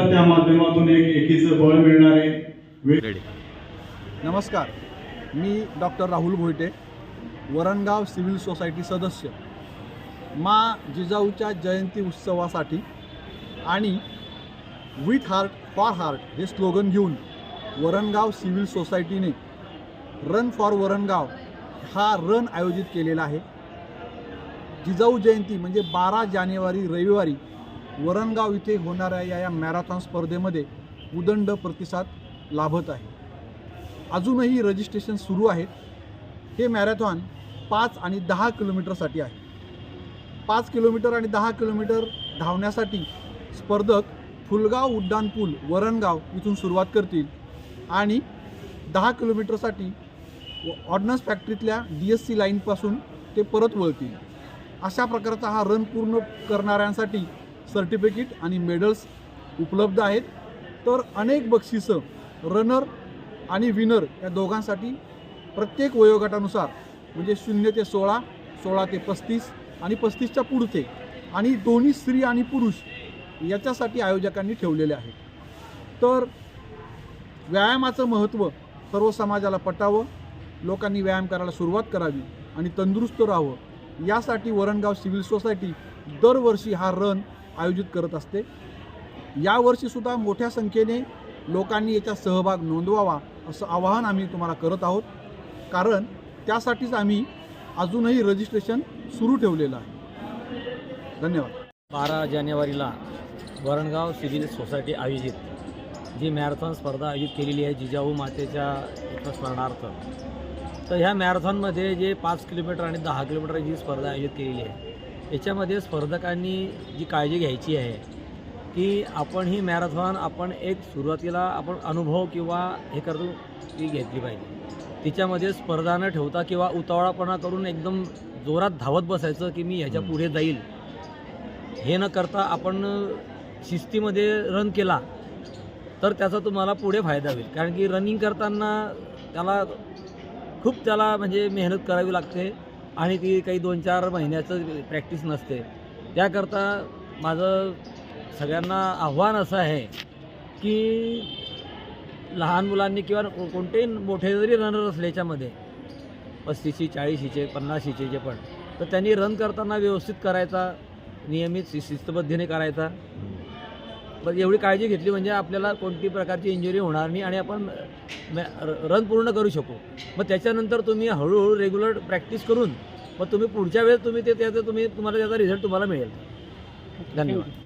आपल्याला त्या माध्यमातून एक एकीचं बळ मिळणार आहे. नमस्कार. मी doctor Rahul Bhoite Varangaon civil society सदस्य. मा जिजाऊच्या जयंती उत्सवासाठी आणि विथ हार्ट फॉर हार्ट हे स्लोगन घेऊन वरणगाव सिव्हिल सोसायटीने रन फॉर वरणगाव हा रन आयोजित केलेला आहे. जिजाऊ जयंती म्हणजे बारा जानेवारी रविवारी वरणगाव इथे होणाऱ्या या या मॅरेथॉन स्पर्धेमध्ये उदंड प्रतिसाद लाभत आहे. अजूनही रजिस्ट्रेशन सुरू आहेत हे मॅरेथॉन पाच आणि दहा किलोमीटरसाठी आहे. पाच किलोमीटर आणि दहा किलोमीटर धावण्यासाठी स्पर्धक फुलगाव उड्डाणपूल वरणगाव इथून सुरुवात करतील आणि दहा किलोमीटरसाठी ऑर्डनन्स फॅक्टरीतल्या डी एस सी लाईनपासून ते परत वळतील. अशा प्रकारचा हा रन पूर्ण करणाऱ्यांसाठी सर्टिफिकेट आणि मेडल्स उपलब्ध आहेत. तर अनेक बक्षिसं रनर आणि विनर या दोघांसाठी प्रत्येक वयोगटानुसार म्हणजे शून्य ते सोळा सोळा ते पस्तीस आणि पस्तीसच्या पुढचे आणि दोन्ही स्त्री आणि पुरुष याच्यासाठी आयोजकांनी ठेवलेले आहे तर व्यायामाचं महत्त्व सर्व समाजाला पटावं लोकांनी व्यायाम करायला सुरुवात करावी आणि तंदुरुस्त राहावं यासाठी वरणगाव सिव्हिल सोसायटी दरवर्षी हा रन आयोजित करत असते. यावर्षीसुद्धा मोठ्या संख्येने लोकांनी याचा सहभाग नोंदवावा असं आवाहन आम्ही तुम्हाला करत आहोत. कारण त्यासाठीच आम्ही अजूनही रजिस्ट्रेशन सुरू ठेवलेलं आहे. धन्यवाद. बारा जानेवारीला वरणगाव सिव्हिल सोसायटी आयोजित जी मॅरेथॉन स्पर्धा आयोजित केलेली आहे जिजाऊ मातेच्या स्मरणार्थ. तर ह्या मॅरेथॉनमध्ये जे पाच किलोमीटर आणि दहा किलोमीटर जी स्पर्धा आयोजित केलेली आहे. याच्यामध्ये स्पर्धकांनी जी काळजी घ्यायची आहे की आपण ही मॅरेथॉन आपण एक सुरुवातीला आपण अनुभव किंवा हे करतो ती घेतली पाहिजे. तिच्यामध्ये स्पर्धा न ठेवता किंवा उतावळापणा करून एकदम जोरात धावत बसायचं की मी ह्याच्या पुढे जाईल हे न करता आपण शिस्तीमध्ये रन केला तर त्याचा तुम्हाला पुढे फायदा होईल. कारण की रनिंग करताना त्याला खूप त्याला म्हणजे मेहनत करावी लागते. आणि ती काही दोन चार महिन्याचं प्रॅक्टिस नसते. त्याकरता माझं सगळ्यांना आव्हान असं आहे की लहान मुलांनी किंवा कोणतेही मोठे जरी रनर असले याच्यामध्ये पस्तीसशे चाळीशीचे पन्नाशीचे जे पण तर त्यांनी रन करताना व्यवस्थित करायचा नियमित शिस्तबद्धीने करायचा. बस एवढी काळजी घेतली म्हणजे आपल्याला कोणती प्रकारची इंजुरी होणार नाही आणि आपण रन पूर्ण करू शकू. मग त्याच्यानंतर तुम्ही हळूहळू रेग्युलर प्रॅक्टिस करून मग तुम्ही पुढच्या वेळेस तुम्ही ते त्याचं तुम्ही तुम्हाला त्याचा रिझल्ट तुम्हाला मिळेल. धन्यवाद.